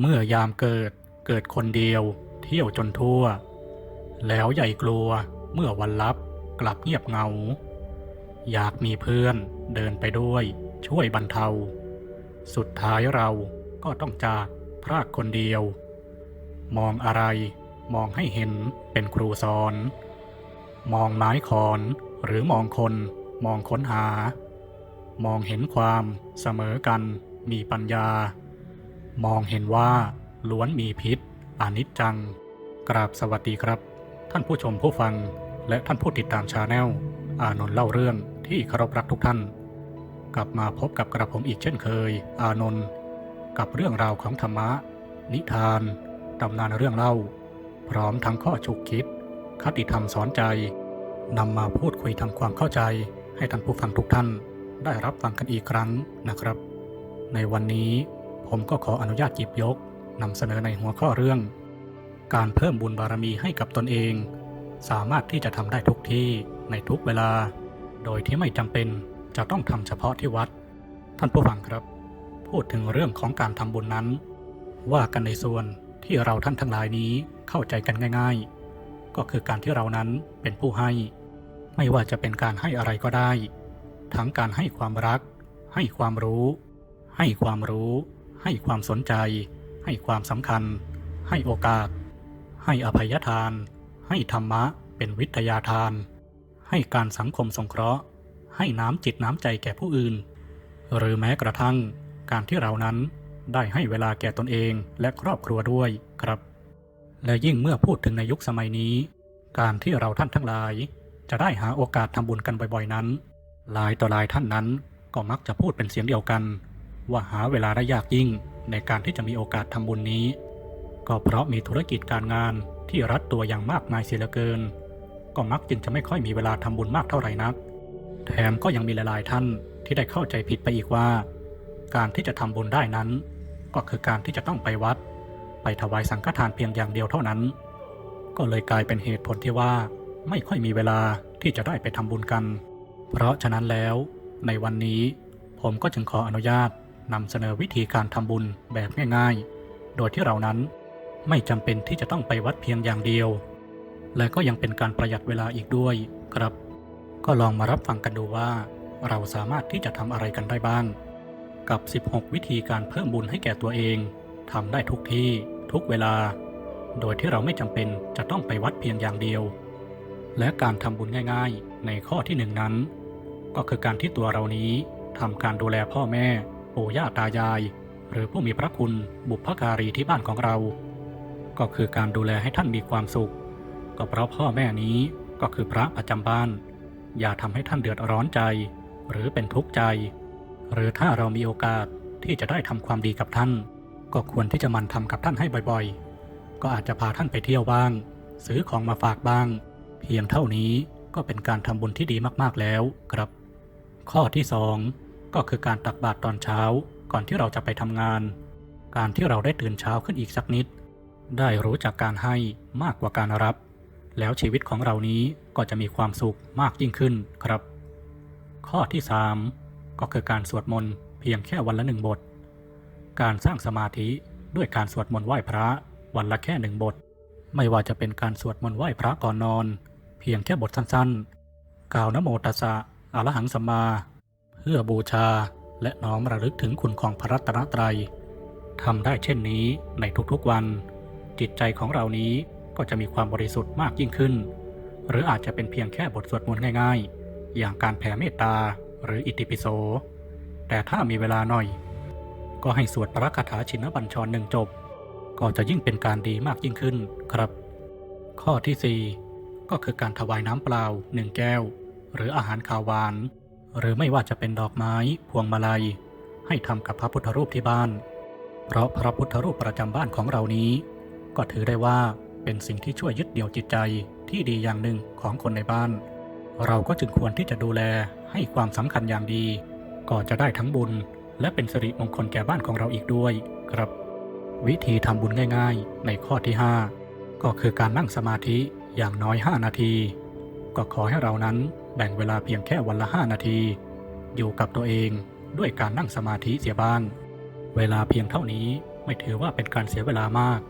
เมื่อยามเกิดเกิดคนเดียว เที่ยวจนทั่ว แล้วใหญ่กลัวเมื่อวันลับกลับเงียบเงา อยากมีเพื่อนเดินไปด้วย ช่วยบรรเทา สุดท้ายเราก็ต้องจากพรากคนเดียว มองอะไรมองให้เห็นเป็นครูสอน มองไม้ขอนหรือมองคนมองค้นหา มองเห็นความเสมอกันมีปัญญา มองเห็นว่าล้วนมีพิษอนิจจัง กราบสวัสดีครับ ท่านผู้ชมผู้ฟัง และท่านผู้ติดตามชาแนลอานนท์เล่าเรื่องที่เคารพรักทุกท่าน กลับมาพบกับกระผมอีกเช่นเคย อานนท์กับเรื่องราวของธรรมะ นิทานตำนานเรื่องเล่า พร้อมทั้งข้อฉุกคิด คติธรรมสอนใจนำมาพูดคุยทำความเข้าใจ ให้ท่านผู้ฟังทุกท่านได้รับฟังกันอีกครั้งนะครับ ในวันนี้ ผมก็ขออนุญาตหยิบยกนำเสนอในหัวข้อเรื่อง การเพิ่มบุญบารมีให้กับตนเอง สามารถที่จะทำได้ทุกที่ในทุกเวลา โดยที่ไม่จำเป็นจะต้องทำเฉพาะที่วัด ท่านผู้ฟังครับ พูดถึงเรื่องของการทำบุญนั้น ว่ากันในส่วนที่เราท่านทั้งหลายนี้เข้าใจกันง่าย ๆ ก็คือการที่เรานั้นเป็นผู้ให้ ไม่ว่าจะเป็นการให้อะไรก็ได้ ทั้งการให้ความรัก ให้ความรู้ ให้ความรู้ ให้ความสนใจ ให้ความสำคัญ ให้โอกาส ให้อภัยทาน ให้ธรรมะเป็นวิทยาทาน ให้การสังคมสงเคราะห์ ให้น้ำจิตน้ำใจแก่ผู้อื่น หรือแม้กระทั่ง การที่เรานั้นได้ให้เวลาแก่ตนเองและครอบครัวด้วยครับ และยิ่งเมื่อพูดถึงในยุคสมัยนี้ การที่เราท่านทั้งหลาย จะได้หาโอกาสทำบุญกันบ่อยๆนั้น หลายต่อหลายท่านนั้นก็มักจะพูดเป็นเสียงเดียวกัน ว่าหาเวลาได้ยากยิ่งในการที่จะมีโอกาสทำบุญนี้ ก็เพราะมีธุรกิจการงานที่รัดตัวอย่างมากมายเสียเหลือเกิน ก็มักจึงจะไม่ค่อยมีเวลาทำบุญมากเท่าไหร่นัก แถมก็ยังมีหลายๆท่านที่ได้เข้าใจผิดไปอีกว่า การที่จะทำบุญได้นั้น ก็คือการที่จะต้องไปวัด ไปถวายสังฆทานเพียงอย่างเดียวเท่านั้น ก็เลยกลายเป็นเหตุผลที่ว่าไม่ค่อยมีเวลาที่จะได้ไปทำบุญกัน เพราะฉะนั้นแล้ว ในวันนี้ผมก็จึงขออนุญาต นำเสนอวิธีการทำบุญแบบง่ายๆ โดยที่เรานั้นไม่จำเป็นที่จะต้องไปวัดเพียงอย่างเดียว และก็ยังเป็นการประหยัดเวลาอีกด้วยครับ ก็ลองมารับฟังกันดูว่า เราสามารถที่จะทำอะไรกันได้บ้าง กับ 16 วิธีการเพิ่มบุญให้แก่ตัวเองทำได้ทุกที่ทุกเวลา โดยที่เราไม่จำเป็นจะต้องไปวัดเพียงอย่างเดียว และการทำบุญง่าย ๆ ในข้อที่หนึ่งนั้น ก็คือการที่ตัวเรานี้ทำการดูแลพ่อแม่ ปู่ย่าตายาย หรือผู้มีพระคุณบุพการีที่บ้านของเรา ก็คือการดูแลให้ท่านมีความสุข ก็เพราะพ่อแม่นี้ก็คือพระประจำบ้าน อย่าทำให้ท่านเดือดร้อนใจ หรือเป็นทุกข์ใจ หรือถ้าเรามีโอกาสที่จะได้ทำความดีกับท่าน ก็ควรที่จะมันทำกับท่านให้บ่อยๆ ก็อาจจะพาท่านไปเที่ยวบ้าง ซื้อของมาฝากบ้าง เพียงเท่านี้ก็เป็นการทำบุญที่ดีมากๆแล้วครับ ข้อที่สอง ก็คือการตักบาตรตอนเช้า ก่อนที่เราจะไปทำงาน การที่เราได้ตื่นเช้าขึ้นอีกสักนิด ได้รู้จักการให้มากกว่าการรับ แล้วชีวิตของเรานี้ก็จะมีความสุขมากยิ่งขึ้นครับ ข้อที่ 3 ก็คือการสวดมนต์เพียงแค่วันละหนึ่งบท การสร้างสมาธิด้วยการสวดมนต์ไหว้พระวันละแค่หนึ่งบท ไม่ว่าจะเป็นการสวดมนต์ไหว้พระก่อนนอน เพียงแค่บทสั้นๆ กล่าวนโมตัสสะอรหังสัมมา พื่อบูชาและน้อมระลึกถึงคุณของพระรัตนตรัยทำได้เช่นนี้ในทุกๆวัน จิตใจของเรานี้ก็จะมีความบริสุทธิ์มากยิ่งขึ้น หรืออาจจะเป็นเพียงแค่บทสวดมนต์ง่ายๆ อย่างการแผ่เมตตาหรืออิติปิโส แต่ถ้ามีเวลาหน่อย ก็ให้สวดพระคาถาชินบัญชรหนึ่งจบ ก็จะยิ่งเป็นการดีมากยิ่งขึ้นครับ ข้อที่ 4 ก็คือการถวายน้ำเปล่าหนึ่งแก้ว หรืออาหารคาวหวาน หรือไม่ว่าจะเป็นดอกไม้พวงมาลัย ให้ทำกับพระพุทธรูปที่บ้าน เพราะพระพุทธรูปประจำบ้านของเรานี้ ก็ถือได้ว่าเป็นสิ่งที่ช่วยยึดเหนี่ยวจิตใจที่ดีอย่างหนึ่งของคนในบ้าน เราก็จึงควรที่จะดูแลให้ความสำคัญอย่างดี ก็จะได้ทั้งบุญ และเป็นสิริมงคลแก่บ้านของเราอีกด้วยครับ วิธีทำบุญง่าย ๆ ในข้อที่ 5 ก็คือการนั่งสมาธิอย่างน้อย 5 นาที ก็ขอให้เรานั้น แบ่งเวลาเพียงแค่วันละ5นาที อยู่กับตัวเองด้วยการนั่งสมาธิเสียบ้าง เวลาเพียงเท่านี้ไม่ถือว่าเป็นการเสียเวลามาก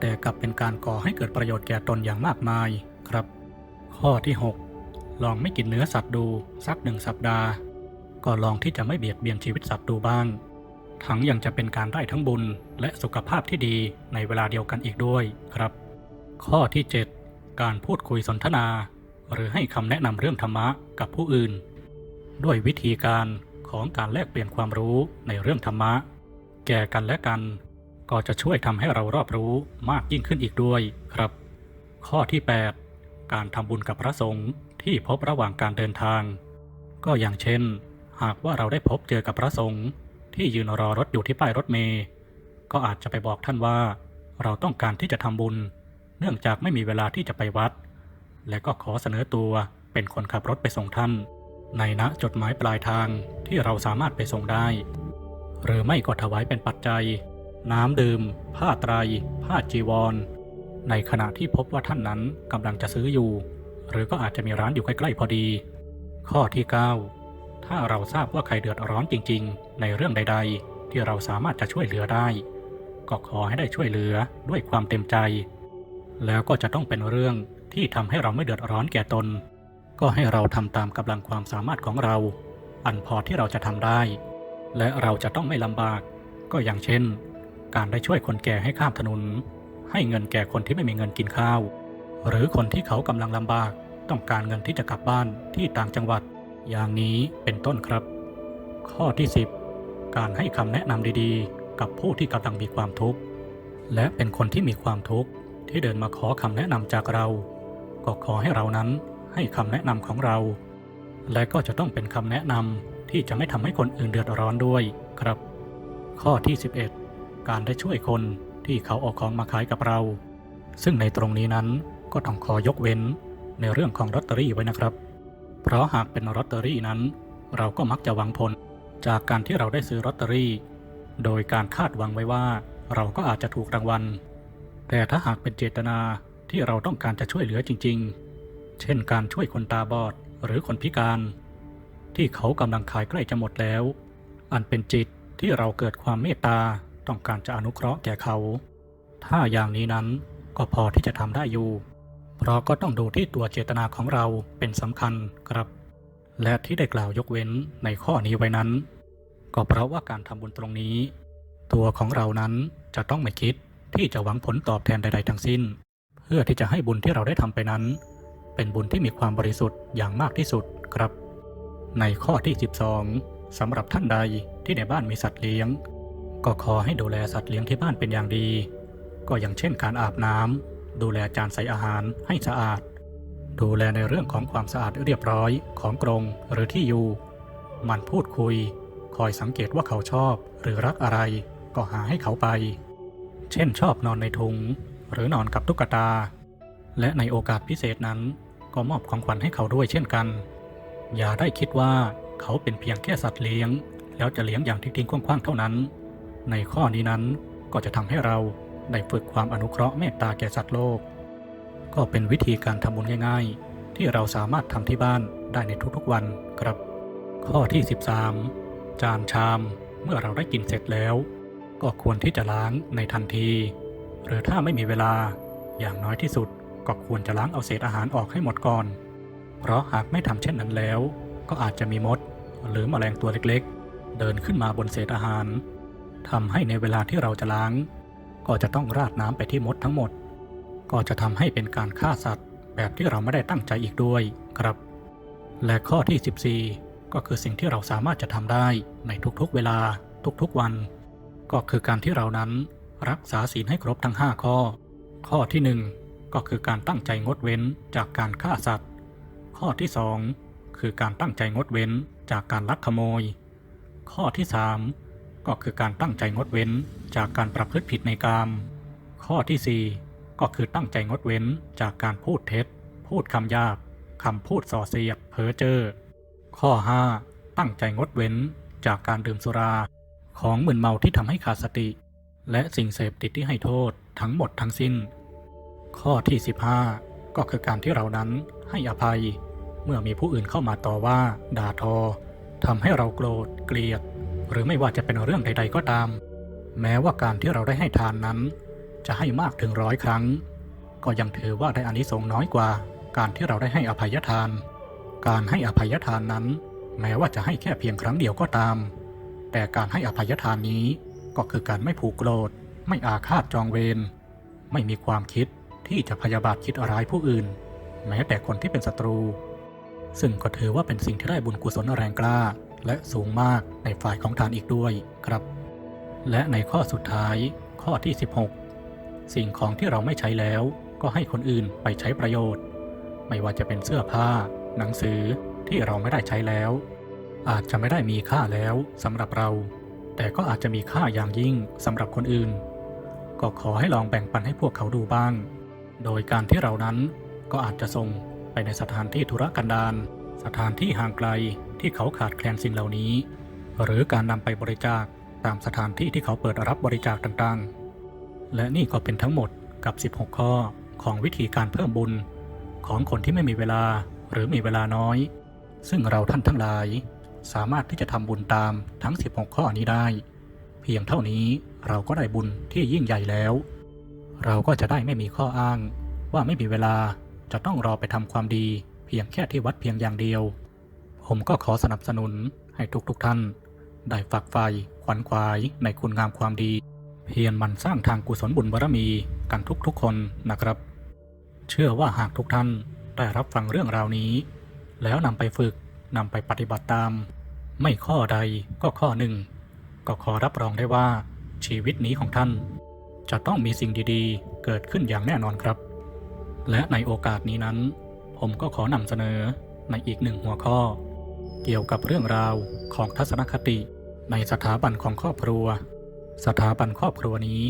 แต่กลับเป็นการก่อให้เกิดประโยชน์แก่ตนอย่างมากมายครับ ข้อที่ 6 ลองไม่กินเนื้อสัตว์ดูสักหนึ่งสัปดาห์ ก็ลองที่จะไม่เบียดเบียนชีวิตสัตว์ดูบ้าง ทั้งยังจะเป็นการได้ทั้งบุญและสุขภาพที่ดีในเวลาเดียวกันอีกด้วยครับ ข้อที่ 7 การพูดคุยสนทนา หรือให้คำแนะนำเรื่องธรรมะกับผู้อื่น ด้วยวิธีการของการแลกเปลี่ยนความรู้ในเรื่องธรรมะ แก่กันและกัน ก็จะช่วยทำให้เรารอบรู้มากยิ่งขึ้นอีกด้วยครับ ข้อที่ 8 การทำบุญกับพระสงฆ์ที่พบระหว่างการเดินทาง ก็อย่างเช่น หากว่าเราได้พบเจอกับพระสงฆ์ที่ยืนรอรถอยู่ที่ป้ายรถเมล์ก็อาจจะไปบอกท่านว่า เราต้องการที่จะทำบุญ เนื่องจากไม่มีเวลาที่จะไปวัด และก็ขอเสนอตัวเป็นคนขับรถไปส่งท่าน ในณจดหมายปลายทางที่เราสามารถไปส่งได้ หรือไม่ก็ถวายเป็นปัจจัย น้ำดื่ม ผ้าไตร ผ้าจีวร ในขณะที่พบว่าท่านนั้นกำลังจะซื้ออยู่ หรือก็อาจจะมีร้านอยู่ใกล้ๆพอดี ข้อที่ 9 ถ้าเราทราบว่าใครเดือดร้อนจริง ๆ ในเรื่องใด ๆ ที่เราสามารถจะช่วยเหลือได้ก็ขอให้ได้ช่วยเหลือด้วยความเต็มใจ แล้วก็จะต้องเป็นเรื่อง ที่ทำให้เราไม่เดือดร้อนแก่ตน ก็ให้เราทำตามกำลังความสามารถของเรา อันพอที่เราจะทำได้ และเราจะต้องไม่ลำบาก ก็อย่างเช่น การได้ช่วยคนแก่ให้ข้ามถนน ให้เงินแก่คนที่ไม่มีเงินกินข้าว หรือคนที่เขากำลังลำบาก ต้องการเงินที่จะกลับบ้านที่ต่างจังหวัด อย่างนี้เป็นต้นครับ ข้อที่ 10 การให้คำแนะนำดีๆ กับผู้ที่กำลังมีความทุกข์และเป็นคนที่มีความทุกข์ที่เดินมาขอคำแนะนำจากเรา ก็ขอให้เรานั้นให้คำแนะนำของเรา และก็จะต้องเป็นคำแนะนำที่จะไม่ทำให้คนอื่นเดือดร้อนด้วยครับ ข้อที่ 11 การได้ช่วยคนที่เขาเอาของมาขายกับเรา ซึ่งในตรงนี้นั้นก็ต้องขอยกเว้นในเรื่องของลอตเตอรี่ไว้นะครับ เพราะหากเป็นลอตเตอรี่นั้น เราก็มักจะหวังผลจากการที่เราได้ซื้อลอตเตอรี่ โดยการคาดหวังไว้ว่า เราก็อาจจะถูกรางวัล แต่ถ้าหากเป็นเจตนา ที่เราต้องการจะช่วยเหลือจริง ๆ เช่นการช่วยคนตาบอดหรือคนพิการ ที่เขากำลังขายใกล้จะหมดแล้ว อันเป็นจิตที่เราเกิดความเมตตาต้องการจะอนุเคราะห์แก่เขา ถ้าอย่างนี้นั้นก็พอที่จะทำได้อยู่ เพราะก็ต้องดูที่ตัวเจตนาของเราเป็นสำคัญครับ และที่ได้กล่าวยกเว้นในข้อนี้ไว้นั้น ก็เพราะว่าการทำบุญตรงนี้ ตัวของเรานั้นจะต้องไม่คิดที่จะหวังผลตอบแทนใด ๆ ทั้งสิ้น พื่อที่จะให้บุญที่เราได้ทำไปนั้น เป็นบุญที่มีความบริสุทธิ์อย่างมากที่สุดครับ ในข้อที่ 12สำหรับท่านใดที่ในบ้านมีสัตว์เลี้ยง ก็ขอให้ดูแลสัตว์เลี้ยงที่บ้านเป็นอย่างดี ก็อย่างเช่นการอาบน้ำดูแลจานใส่อาหารให้สะอาด ดูแลในเรื่องของความสะอาดเรียบร้อยของกรงหรือที่อยู่ มันพูดคุย คอยสังเกตว่าเขาชอบหรือรักอะไร ก็หาให้เขาไป เช่นชอบนอนในถุง หรือนอนกับตุ๊กตา และในโอกาสพิเศษนั้น ก็มอบของขวัญให้เขาด้วยเช่นกัน อย่าได้คิดว่าเขาเป็นเพียงแค่สัตว์เลี้ยง แล้วจะเลี้ยงอย่างทิ้งๆคว้างๆเท่านั้น ในข้อนี้นั้นก็จะทำให้เราได้ฝึกความอนุเคราะห์เมตตาแก่สัตว์โลก ก็เป็นวิธีการทำบุญง่าย ๆ ที่เราสามารถทำที่บ้านได้ในทุกๆวันครับ ข้อที่ 13 จานชามเมื่อเราได้กินเสร็จแล้ว ก็ควรที่จะล้างในทันที หรือถ้าไม่มีเวลาอย่างน้อยที่สุดก็ควรจะล้างเอาเศษอาหารออกให้หมดก่อน เพราะหากไม่ทำเช่นนั้นแล้ว ก็อาจจะมีมด หรือแมลงตัวเล็กๆ เดินขึ้นมาบนเศษอาหารทำให้ในเวลาที่เราจะล้าง ก็จะต้องราดน้ำไปที่มดทั้งหมด ก็จะทำให้เป็นการฆ่าสัตว์ แบบที่เราไม่ได้ตั้งใจอีกด้วยครับ และข้อที่ 14 ก็คือสิ่งที่เราสามารถจะทำได้ในทุกๆเวลาทุกๆวัน ก็คือการที่เรานั้น รักษาศีลให้ครบทั้ง 5 ข้อ ข้อที่ 1 ก็คือการตั้งใจงดเว้นจากการฆ่าสัตว์ ข้อที่ 2 คือการตั้งใจงดเว้นจากการลักขโมย ข้อที่ 3 ก็คือการตั้งใจงดเว้นจากการประพฤติผิดในกามข้อที่ 4 ก็คือตั้งใจงดเว้นจากการพูดเท็จ พูดคำหยาบคำพูดส่อเสียดเพ้อเจ้อข้อ 5 ตั้งใจงดเว้นจากการดื่มสุรา ของมึนเมาที่ทำให้ขาดสติ และสิ่งเสพติดที่ให้โทษทั้งหมดทั้งสิ้น ข้อที่ 15 ก็คือการที่เรานั้นให้อภัย เมื่อมีผู้อื่นเข้ามาต่อว่า ด่าทอทำให้เราโกรธ เกลียด หรือไม่ว่าจะเป็นเรื่องใด ๆ ก็ตาม แม้ว่าการที่เราได้ให้ทานนั้น จะให้มากถึงร้อยครั้ง ก็ยังถือว่าได้อานิสงส์น้อยกว่า การที่เราได้ให้อภัยทาน การให้อภัยทานนั้น แม้ว่าจะให้แค่เพียงครั้งเดียวก็ตาม แต่การให้อภัยทานนี้ ก็คือการไม่ผูกโกรธ ไม่อาฆาตจองเวร ไม่มีความคิดที่จะพยาบาทคิดร้ายผู้อื่น แม้แต่คนที่เป็นศัตรู ซึ่งก็ถือว่าเป็นสิ่งที่ได้บุญกุศลแรงกล้า และสูงมากในฝ่ายของทานอีกด้วยครับ และในข้อสุดท้ายข้อที่ 16 สิ่งของที่เราไม่ใช้แล้วก็ให้คนอื่นไปใช้ประโยชน์ ไม่ว่าจะเป็นเสื้อผ้า หนังสือที่เราไม่ได้ใช้แล้ว อาจจะไม่ได้มีค่าแล้วสำหรับเรา แต่ก็อาจจะมีค่าอย่างยิ่งสำหรับคนอื่น ก็ขอให้ลองแบ่งปันให้พวกเขาดูบ้าง โดยการที่เรานั้นก็อาจจะส่งไปในสถานที่ธุรกันดารสถานที่ห่างไกลที่เขาขาดแคลนสิ่งเหล่านี้ หรือการนำไปบริจาคตามสถานที่ที่เขาเปิดรับบริจาคต่างๆ และนี่ก็เป็นทั้งหมดกับ 16 ข้อของวิธีการเพิ่มบุญ ของคนที่ไม่มีเวลาหรือมีเวลาน้อย ซึ่งเราท่านทั้งหลาย สามารถที่จะทำบุญตามทั้ง 16 ข้อนี้ได้ เพียงเท่านี้เราก็ได้บุญที่ยิ่งใหญ่แล้ว เราก็จะได้ไม่มีข้ออ้าง ว่าไม่มีเวลาจะต้องรอไปทำความดี เพียงแค่ที่วัดเพียงอย่างเดียว ผมก็ขอสนับสนุนให้ทุกๆทท่าน ได้ฝักใฝ่ขวัญขวายในคุณงามความดี เพียรมันสร้างทางกุศลบุญบารมีกันทุกๆคนนะครับ เชื่อว่าหากทุกท่านได้รับฟังเรื่องราวนี้ แล้วนำไปฝึก นำไปปฏิบัติตาม ไม่ข้อใดก็ข้อหนึ่ง ก็ขอรับรองได้ว่าชีวิตนี้ของท่าน จะต้องมีสิ่งดีๆ เกิดขึ้นอย่างแน่นอนครับ และในโอกาสนี้นั้น ผมก็ขอนำเสนอในอีกหนึ่งหัวข้อ เกี่ยวกับเรื่องราวของทัศนคติ ในสถาบันของครอบครัว สถาบันครอบครัวนี้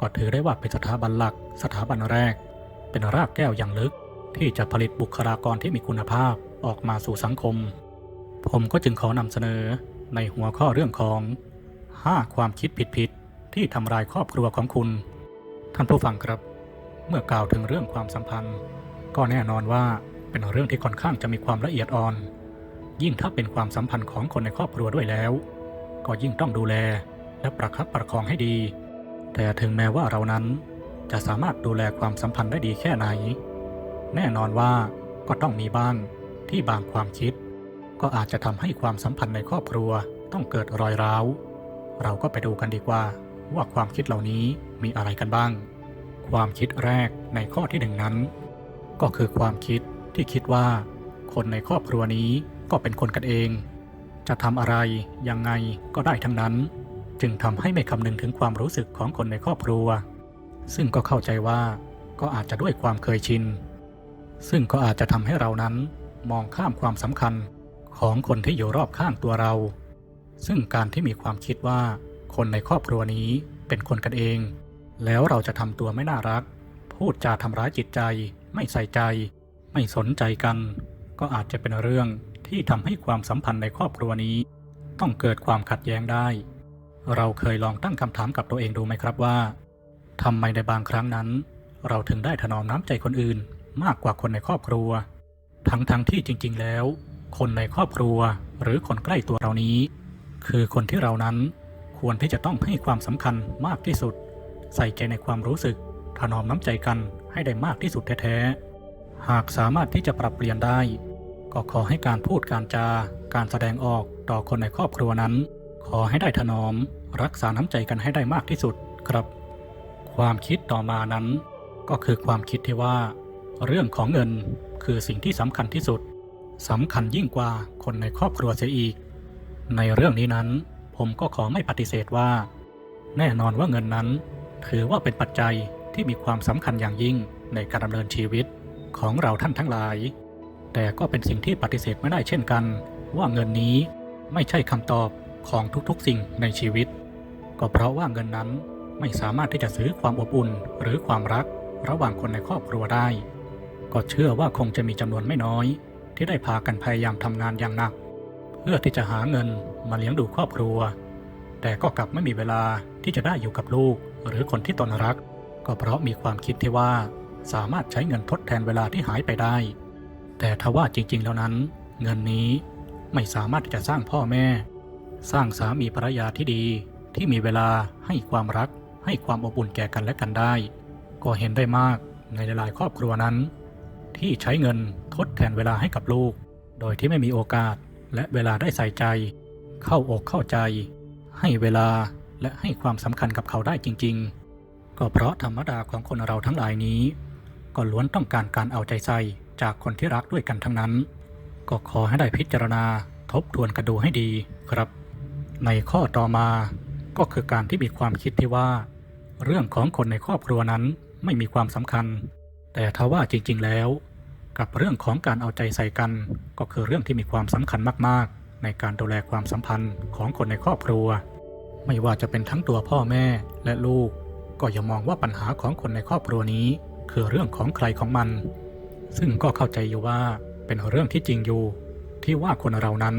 ก็ถือได้ว่าเป็นสถาบันหลัก สถาบันแรก เป็นรากแก้วอย่างลึกที่จะผลิตบุคลากรที่มีคุณภาพออกมาสู่สังคม ผมก็จึงขอนำเสนอในหัวข้อเรื่องของ 5 ความคิดผิดๆที่ทำลายครอบครัวของคุณ ท่านผู้ฟังครับ เมื่อกล่าวถึงเรื่องความสัมพันธ์ ก็แน่นอนว่าเป็นเรื่องที่ค่อนข้างจะมีความละเอียดอ่อน ยิ่งถ้าเป็นความสัมพันธ์ของคนในครอบครัวด้วยแล้ว ก็ยิ่งต้องดูแลและประคับประคองให้ดี แต่ถึงแม้ว่าเรานั้นจะสามารถดูแลความสัมพันธ์ได้ดีแค่ไหน แน่นอนว่าก็ต้องมีบ้างที่บางความคิด ก็อาจจะทำให้ความสัมพันธ์ในครอบครัวต้องเกิดรอยร้าว เราก็ไปดูกันดีกว่า ว่าความคิดเหล่านี้มีอะไรกันบ้าง ความคิดแรกในข้อที่หนึ่งนั้น ก็คือความคิดที่คิดว่า คนในครอบครัวนี้ก็เป็นคนกันเอง จะทำอะไรยังไงก็ได้ทั้งนั้น จึงทำให้ไม่คำนึงถึงความรู้สึกของคนในครอบครัว ซึ่งก็เข้าใจว่าก็อาจจะด้วยความเคยชิน ซึ่งก็อาจจะทำให้เรานั้นมองข้ามความสำคัญ ของคนที่อยู่รอบข้างตัวเรา ซึ่งการที่มีความคิดว่าคนในครอบครัวนี้เป็นคนกันเอง แล้วเราจะทำตัวไม่น่ารัก พูดจาทำร้ายจิตใจ ไม่ใส่ใจ ไม่สนใจกัน ก็อาจจะเป็นเรื่องที่ทำให้ความสัมพันธ์ในครอบครัวนี้ ต้องเกิดความขัดแย้งได้ เราเคยลองตั้งคำถามกับตัวเองดูไหมครับว่าทำไมในบางครั้งนั้น เราถึงได้ถนอมน้ำใจคนอื่นมากกว่าคนในครอบครัว ทั้งๆทที่จริง ๆ แล้ว คนในครอบครัวหรือคนใกล้ตัวเรานี้ คือคนที่เรานั้นควรที่จะต้องให้ความสำคัญมากที่สุด ใส่ใจในความรู้สึกถนอมน้ำใจกันให้ได้มากที่สุดแท้ๆหากสามารถที่จะปรับเปลี่ยนได้ ก็ขอให้การพูดการจาการแสดงออกต่อคนในครอบครัวนั้น ขอให้ได้ถนอม รักษาน้ำใจกันให้ได้มากที่สุดครับ ความคิดต่อมานั้น ก็คือความคิดที่ว่า เรื่องของเงินคือสิ่งที่สำคัญที่สุด สำคัญยิ่งกว่าคนในครอบครัวเสียอีก ในเรื่องนี้นั้นผมก็ขอไม่ปฏิเสธว่า แน่นอนว่าเงินนั้น ถือว่าเป็นปัจจัยที่มีความสำคัญอย่างยิ่งในการดำเนินชีวิตของเราท่านทั้งหลาย แต่ก็เป็นสิ่งที่ปฏิเสธไม่ได้เช่นกัน ว่าเงินนี้ไม่ใช่คำตอบของทุกๆสิ่งในชีวิต ก็เพราะว่าเงินนั้นไม่สามารถที่จะซื้อความอบอุ่นหรือความรักระหว่างคนในครอบครัวได้ ก็เชื่อว่าคงจะมีจำนวนไม่น้อย ที่ได้พากันพยายามทำงานอย่างหนัก เพื่อที่จะหาเงินมาเลี้ยงดูครอบครัว แต่ก็กลับไม่มีเวลาที่จะได้อยู่กับลูก หรือคนที่ตนรัก ก็เพราะมีความคิดที่ว่าสามารถใช้เงินทดแทนเวลาที่หายไปได้ แต่ทว่าจริง ๆ แล้วนั้น เงินนี้ไม่สามารถที่จะสร้างพ่อแม่ สร้างสามีภรรยาที่ดีที่มีเวลาให้ความรัก ให้ความอบอุ่นแก่กันและกันได้ ก็เห็นได้มากในหลายๆครอบครัวนั้น ที่ใช้เงินทดแทนเวลาให้กับลูก โดยที่ไม่มีโอกาสและเวลาได้ใส่ใจ เข้าอกเข้าใจ ให้เวลาและให้ความสำคัญกับเขาได้จริง ๆ ก็เพราะธรรมดาของคนเราทั้งหลายนี้ ก็ล้วนต้องการการเอาใจใส่จากคนที่รักด้วยกันทั้งนั้น ก็ขอให้ได้พิจารณาทบทวนกันดูให้ดีครับ ในข้อต่อมาก็คือการที่มีความคิดที่ว่า เรื่องของคนในครอบครัวนั้นไม่มีความสำคัญ แต่ถ้าว่าจริง ๆ แล้ว กับเรื่องของการเอาใจใส่กัน ก็คือเรื่องที่มีความสำคัญมากๆ ในการดูแลความสัมพันธ์ของคนในครอบครัว ไม่ว่าจะเป็นทั้งตัวพ่อแม่และลูก ก็อย่ามองว่าปัญหาของคนในครอบครัวนี้ คือเรื่องของใครของมัน ซึ่งก็เข้าใจอยู่ว่าเป็นเรื่องที่จริงอยู่ ที่ว่าคนเรานั้น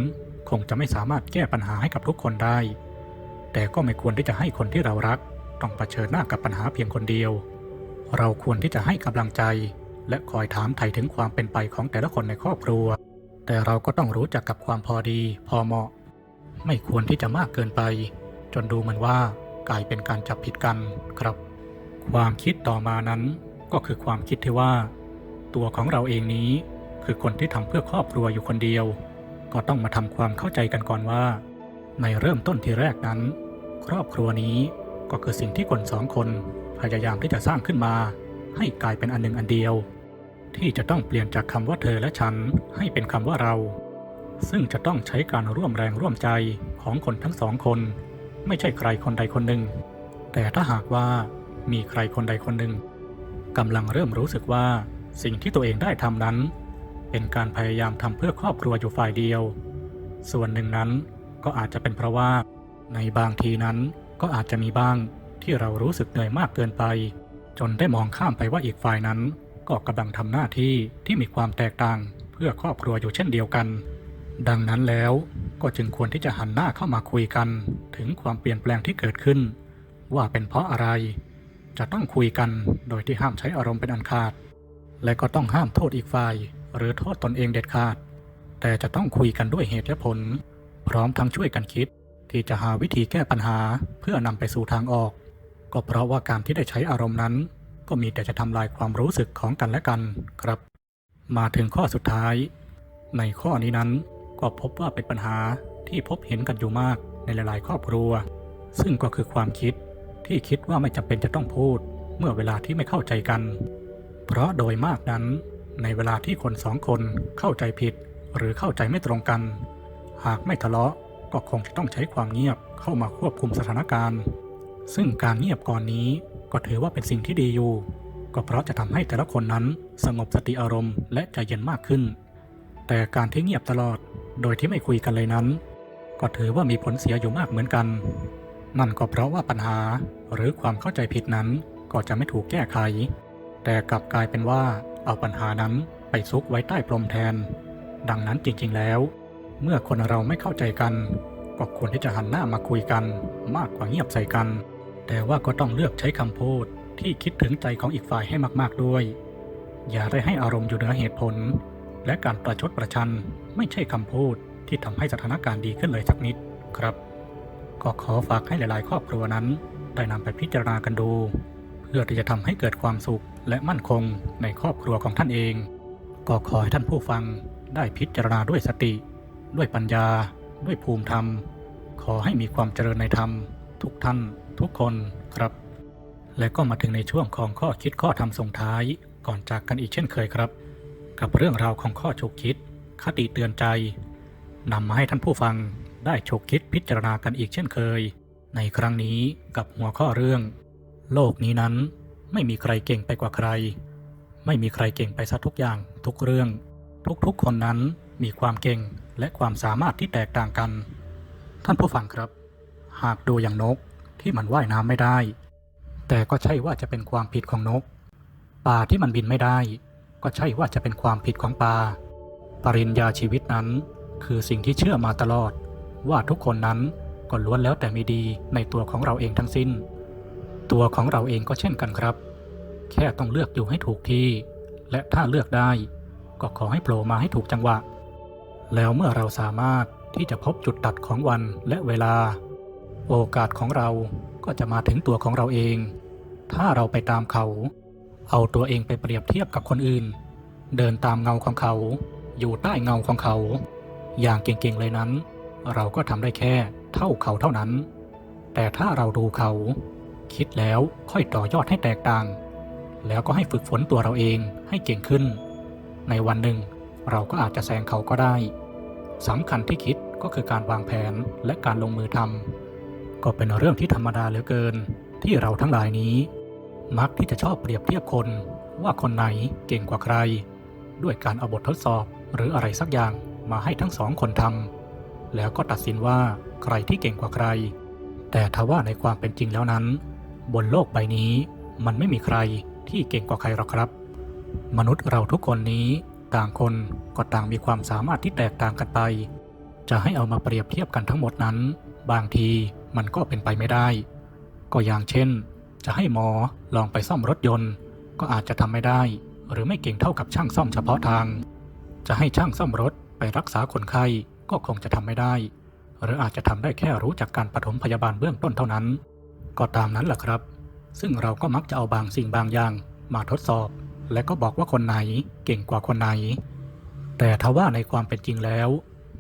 คงจะไม่สามารถแก้ปัญหาให้กับทุกคนได้ แต่ก็ไม่ควรที่จะให้คนที่เรารัก ต้องเผชิญหน้ากับปัญหาเพียงคนเดียว เราควรที่จะให้กำลังใจ และคอยถามไถ่ถึงความเป็นไปของแต่ละคนในครอบครัว แต่เราก็ต้องรู้จักกับความพอดี พอเหมาะ ไม่ควรที่จะมากเกินไป จนดูเหมือนว่ากลายเป็นการจับผิดกันครับ ความคิดต่อมานั้นก็คือความคิดที่ว่า ตัวของเราเองนี้ คือคนที่ทำเพื่อครอบครัวอยู่คนเดียว ก็ต้องมาทำความเข้าใจกันก่อนว่า ในเริ่มต้นที่แรกนั้น ครอบครัวนี้ก็คือสิ่งที่คนสองคนพยายามที่จะสร้างขึ้นมา ให้กลายเป็นอันหนึ่งอันเดียว ที่จะต้องเปลี่ยนจากคำว่าเธอและฉันให้เป็นคำว่าเรา ซึ่งจะต้องใช้การร่วมแรงร่วมใจของคนทั้งสองคน ไม่ใช่ใครคนใดคนหนึ่ง แต่ถ้าหากว่ามีใครคนใดคนหนึ่งกำลังเริ่มรู้สึกว่าสิ่งที่ตัวเองได้ทำนั้น เป็นการพยายามทำเพื่อครอบครัวอยู่ฝ่ายเดียว ส่วนหนึ่งนั้นก็อาจจะเป็นเพราะว่า ในบางทีนั้นก็อาจจะมีบ้างที่เรารู้สึกเหนื่อยมากเกินไป จนได้มองข้ามไปว่าอีกฝ่ายนั้น ก็กำลังทำหน้าที่ที่มีความแตกต่างเพื่อครอบครัวอยู่เช่นเดียวกัน ดังนั้นแล้วก็จึงควรที่จะหันหน้าเข้ามาคุยกัน ถึงความเปลี่ยนแปลงที่เกิดขึ้น ว่าเป็นเพราะอะไร จะต้องคุยกันโดยที่ห้ามใช้อารมณ์เป็นอันขาด และก็ต้องห้ามโทษอีกฝ่าย หรือโทษตนเองเด็ดขาด แต่จะต้องคุยกันด้วยเหตุและผล พร้อมทั้งช่วยกันคิด ที่จะหาวิธีแก้ปัญหาเพื่อนำไปสู่ทางออก ก็เพราะว่าการที่ได้ใช้อารมณ์นั้น ก็มีแต่จะทำลายความรู้สึกของกันและกันครับ มาถึงข้อสุดท้าย ในข้อนี้นั้นก็พบว่าเป็นปัญหาที่พบเห็นกันอยู่มากในหลายๆ ครอบครัว ซึ่งก็คือความคิดที่คิดว่าไม่จำเป็นจะต้องพูด เมื่อเวลาที่ไม่เข้าใจกัน เพราะโดยมากนั้น ในเวลาที่คนสองคนเข้าใจผิด หรือเข้าใจไม่ตรงกัน หากไม่ทะเลาะก็คงจะต้องใช้ความเงียบเข้ามาควบคุมสถานการณ์ ซึ่งการเงียบก่อนนี้ ก็ถือว่าเป็นสิ่งที่ดีอยู่ ก็เพราะจะทำให้แต่ละคนนั้นสงบสติอารมณ์และใจเย็นมากขึ้น แต่การที่เงียบตลอดโดยที่ไม่คุยกันเลยนั้น ก็ถือว่ามีผลเสียอยู่มากเหมือนกัน นั่นก็เพราะว่าปัญหาหรือความเข้าใจผิดนั้นก็จะไม่ถูกแก้ไข แต่กลับกลายเป็นว่าเอาปัญหานั้นไปซุกไว้ใต้พรมแทน ดังนั้นจริงๆแล้ว เมื่อคนเราไม่เข้าใจกัน ก็ควรที่จะหันหน้ามาคุยกัน มากกว่าเงียบใส่กัน แต่ว่าก็ต้องเลือกใช้คำพูดที่คิดถึงใจของอีกฝ่ายให้มากๆด้วย อย่าได้ให้อารมณ์อยู่เหนือเหตุผล และการประชดประชันไม่ใช่คำพูดที่ทำให้สถานการณ์ดีขึ้นเลยสักนิดครับ ก็ขอฝากให้หลาย ๆ ครอบครัวนั้น ได้นำไปพิจารณากันดู เพื่อที่จะทำให้เกิดความสุขและมั่นคงในครอบครัวของท่านเอง ก็ขอให้ท่านผู้ฟังได้พิจารณาด้วยสติ ด้วยปัญญา ด้วยภูมิธรรม ขอให้มีความเจริญในธรรม ทุกท่านทุกคนครับ และก็มาถึงในช่วงของข้อคิดข้อธรรมส่งท้ายก่อนจากกันอีกเช่นเคยครับ กับเรื่องราวของข้อฉุกคิด คติเตือนใจนำมาให้ท่านผู้ฟังได้ฉกคิดพิจารณากันอีกเช่นเคย ในครั้งนี้กับหัวข้อเรื่อง โลกนี้นั้นไม่มีใครเก่งไปกว่าใคร ไม่มีใครเก่งไปซะทุกอย่างทุกเรื่อง ทุกๆคนนั้นมีความเก่งและความสามารถที่แตกต่างกัน ท่านผู้ฟังครับ หากดูอย่างนกที่มันว่ายน้ำไม่ได้ แต่ก็ใช่ว่าจะเป็นความผิดของนก ปลาที่มันบินไม่ได้ ก็ใช่ว่าจะเป็นความผิดของปลา ปริญญาชีวิตนั้น คือสิ่งที่เชื่อมาตลอด ว่าทุกคนนั้นก็ล้วนแล้วแต่มีดีในตัวของเราเองทั้งสิ้น ตัวของเราเองก็เช่นกันครับ แค่ต้องเลือกอยู่ให้ถูกที่ และถ้าเลือกได้ ก็ขอให้โผล่มาให้ถูกจังหวะ แล้วเมื่อเราสามารถที่จะพบจุดตัดของวันและเวลา โอกาสของเราก็จะมาถึงตัวของเราเอง ถ้าเราไปตามเขา เอาตัวเองไปเปรียบเทียบกับคนอื่น เดินตามเงาของเขา อยู่ใต้เงาของเขา อย่างเก่งๆเลยนั้น เราก็ทำได้แค่เท่าเขาเท่านั้น แต่ถ้าเราดูเขา คิดแล้วค่อยต่อยอดให้แตกต่าง แล้วก็ให้ฝึกฝนตัวเราเองให้เก่งขึ้น ในวันหนึ่งเราก็อาจจะแซงเขาก็ได้สำคัญที่คิดก็คือการวางแผนและการลงมือทำ ก็เป็นเรื่องที่ธรรมดาเหลือเกิน ที่เราทั้งหลายนี้ มักที่จะชอบเปรียบเทียบคนว่าคนไหนเก่งกว่าใคร ด้วยการเอาบททดสอบหรืออะไรสักอย่างมาให้ทั้งสองคนทำแล้วก็ตัดสินว่าใครที่เก่งกว่าใคร แต่ทว่าในความเป็นจริงแล้วนั้น บนโลกใบนี้มันไม่มีใครที่เก่งกว่าใครหรอกครับ มนุษย์เราทุกคนนี้ต่างคนก็ต่างมีความสามารถที่แตกต่างกันไป จะให้เอามาเปรียบเทียบกันทั้งหมดนั้น บางที มันก็เป็นไปไม่ได้ ก็อย่างเช่น จะให้หมอลองไปซ่อมรถยนต์ ก็อาจจะทำไม่ได้ หรือไม่เก่งเท่ากับช่างซ่อมเฉพาะทาง จะให้ช่างซ่อมรถไปรักษาคนไข้ก็คงจะทำไม่ได้ หรืออาจจะทำได้แค่รู้จักการปฐมพยาบาลเบื้องต้นเท่านั้น ก็ตามนั้นแหละครับ ซึ่งเราก็มักจะเอาบางสิ่งบางอย่างมาทดสอบ และก็บอกว่าคนไหนเก่งกว่าคนไหน แต่ทว่าในความเป็นจริงแล้ว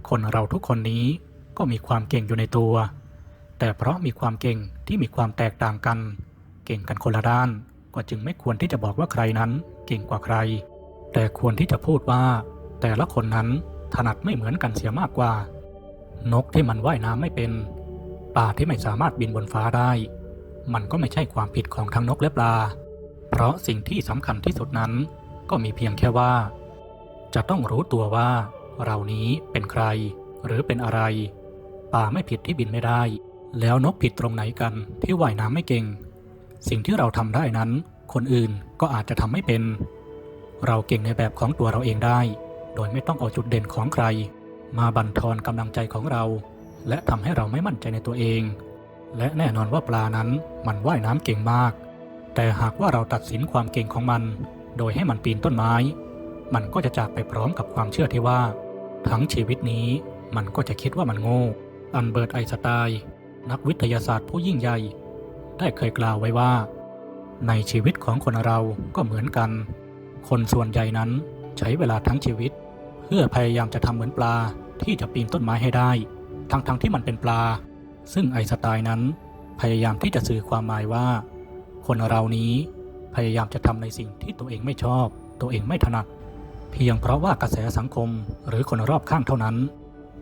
คนเราทุกคนนี้ก็มีความเก่งอยู่ในตัว แต่เพราะมีความเก่งที่มีความแตกต่างกัน เก่งกันคนละด้าน ก็จึงไม่ควรที่จะบอกว่าใครนั้นเก่งกว่าใคร แต่ควรที่จะพูดว่า แต่ละคนนั้นถนัดไม่เหมือนกันเสียมากกว่า นกที่มันว่ายน้ำไม่เป็นปลาที่ไม่สามารถบินบนฟ้าได้ มันก็ไม่ใช่ความผิดของทั้งนกและปลา เพราะสิ่งที่สำคัญที่สุดนั้น ก็มีเพียงแค่ว่า จะต้องรู้ตัวว่า เรานี้เป็นใคร หรือเป็นอะไร ปลาไม่ผิดที่บินไม่ได้ แล้วนกผิดตรงไหนกันที่ว่ายน้ำไม่เก่ง สิ่งที่เราทำได้นั้น คนอื่นก็อาจจะทำไม่เป็น เราเก่งในแบบของตัวเราเองได้ โดยไม่ต้องเอาจุดเด่นของใคร มาบั่นทอนกำลังใจของเรา และทำให้เราไม่มั่นใจในตัวเอง และแน่นอนว่าปลานั้นมันว่ายน้ำเก่งมาก แต่หากว่าเราตัดสินความเก่งของมัน โดยให้มันปีนต้นไม้ มันก็จะจากไปพร้อมกับความเชื่อที่ว่า ทั้งชีวิตนี้มันก็จะคิดว่ามันโง่ อันเบิร์ตไอสไตน์ นักวิทยาศาสตร์ผู้ยิ่งใหญ่ ได้เคยกล่าวไว้ว่า ในชีวิตของคนเราก็เหมือนกัน คนส่วนใหญ่นั้นใช้เวลาทั้งชีวิต เพื่อพยายามจะทำเหมือนปลาที่จะปีนต้นไม้ให้ได้ ทั้งๆทที่มันเป็นปลา ซึ่งไอสไตน์นั้น พยายามที่จะสื่อความหมายว่า คนเรานี้พยายามจะทำในสิ่งที่ตัวเองไม่ชอบ ตัวเองไม่ถนัด เพียงเพราะว่ากระแสสังคมหรือคนรอบข้างเท่านั้น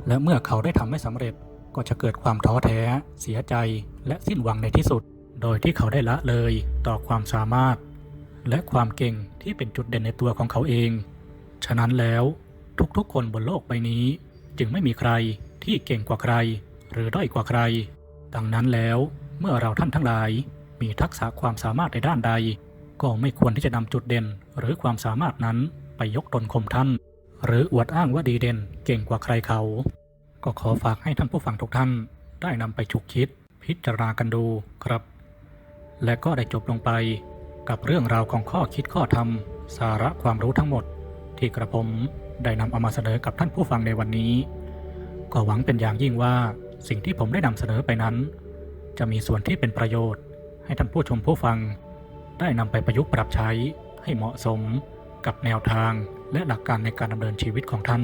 และเมื่อเขาได้ทำไม่สำเร็จ ก็จะเกิดความท้อแท้ เสียใจ และสิ้นหวังในที่สุด โดยที่เขาได้ละเลยต่อความสามารถ และความเก่งที่เป็นจุดเด่นในตัวของเขาเอง ฉะนั้นแล้วทุกๆ คนบนโลกใบนี้ จึงไม่มีใครที่เก่งกว่าใคร หรือด้อยกว่าใคร ดังนั้นแล้วเมื่อเราท่านทั้งหลาย มีทักษะความสามารถในด้านใด ก็ไม่ควรที่จะนำจุดเด่น หรือความสามารถนั้นไปยกตนข่มท่าน หรืออวดอ้างว่าดีเด่นเก่งกว่าใครเขา ก็ขอฝากให้ท่านผู้ฟังทุกท่านได้นำไปฉุกคิดพิจารณากันดูครับ และก็ได้จบลงไปกับเรื่องราวของข้อคิดข้อธรรม สาระความรู้ทั้งหมด ที่กระผมได้นำเอามาเสนอกับท่านผู้ฟังในวันนี้ ก็หวังเป็นอย่างยิ่งว่าสิ่งที่ผมได้นำเสนอไปนั้น จะมีส่วนที่เป็นประโยชน์ ให้ท่านผู้ชมผู้ฟัง ได้นำไปประยุกต์ปรับใช้ให้เหมาะสมกับแนวทางและหลักการในการดำเนินชีวิตของท่าน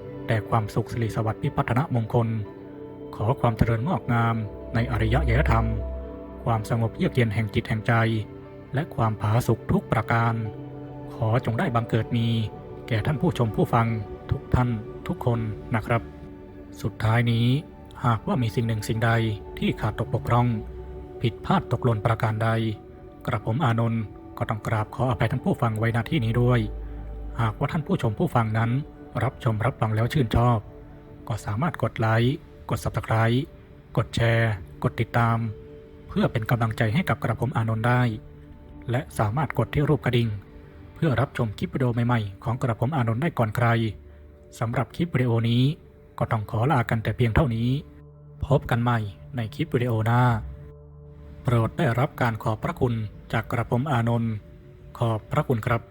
แต่ความสุขสิริสวัสดิ์พิพัฒนมงคล ขอความเจริญงอกงามในอริยยธรรม ความสงบเยือกเย็นแห่งจิตแห่งใจ และความผาสุกทุกประการ ขอจงได้บังเกิดมี แก่ท่านผู้ชมผู้ฟังทุกท่านทุกคนนะครับ สุดท้ายนี้หากว่ามีสิ่งหนึ่งสิ่งใดที่ขาดตกบกพร่อง ผิดพลาดตกหล่นประการใด กระผมอานนท์ก็ต้องกราบขออภัยท่านผู้ฟังไว้ณที่นี้ด้วย หากว่าท่านผู้ชมผู้ฟังนั้น รับชมรับฟังแล้วชื่นชอบ ก็สามารถกดไลค์ กด subscribe กดแชร์ กดติดตาม เพื่อเป็นกำลังใจให้กับกระผมอานนท์ได้ และสามารถกดที่รูปกระดิ่ง เพื่อรับชมคลิปวิดีโอใหม่ๆ ของกระผมอานนท์ได้ก่อนใครสำหรับคลิปวิดีโอนี้ก็ต้องขอลากันแต่เพียงเท่านี้ พบกันใหม่ในคลิปวิดีโอหน้า โปรดได้รับการขอบพระคุณจากกระผมอานนท์ขอบพระคุณครับ